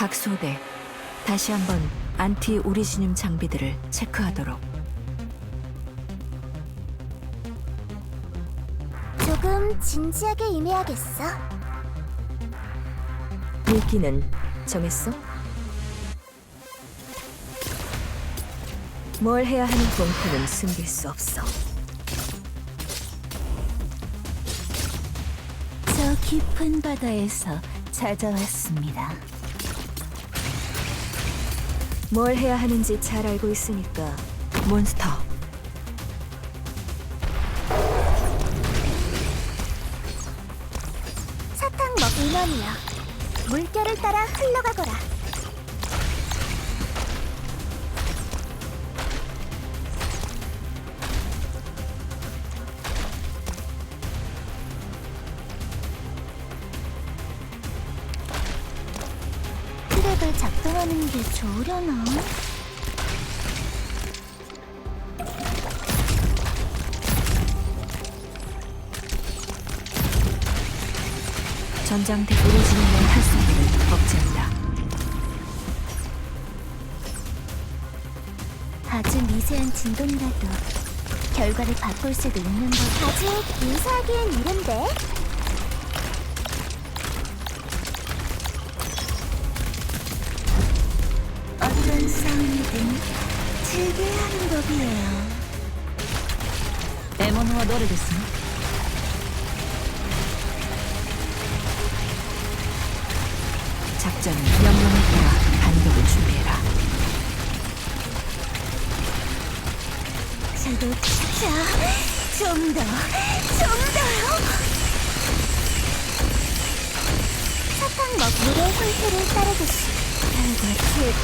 각 소대 다시 한번 안티 오리지늄 장비들을 체크하도록. 조금 진지하게 임해야겠어. 미끼는 정했어? 뭘 해야 하는 공포는 숨길 수 없어. 저 깊은 바다에서 찾아왔습니다. 뭘 해야 하는지 잘 알고 있으니까 몬스터 사탕 먹을 년이여. 물결을 따라 흘러가거라. 트랩을 작동하는 게 좋으려나? 전장대 오리지늄의 활성화를 억제한다. 아주 미세한 진동이라도 결과를 바꿀 수도 있는 것. 아직 인사하기엔 이른데. 어떤 싸움이든 즐겨야 하는 법이에요. 獲物はどれですの 작전은 명령에 따라 반격을 준비해라. 저도 자, 좀 더, 좀 더요. 사탕 먹 물의 형태를 따르듯이. 달과 최고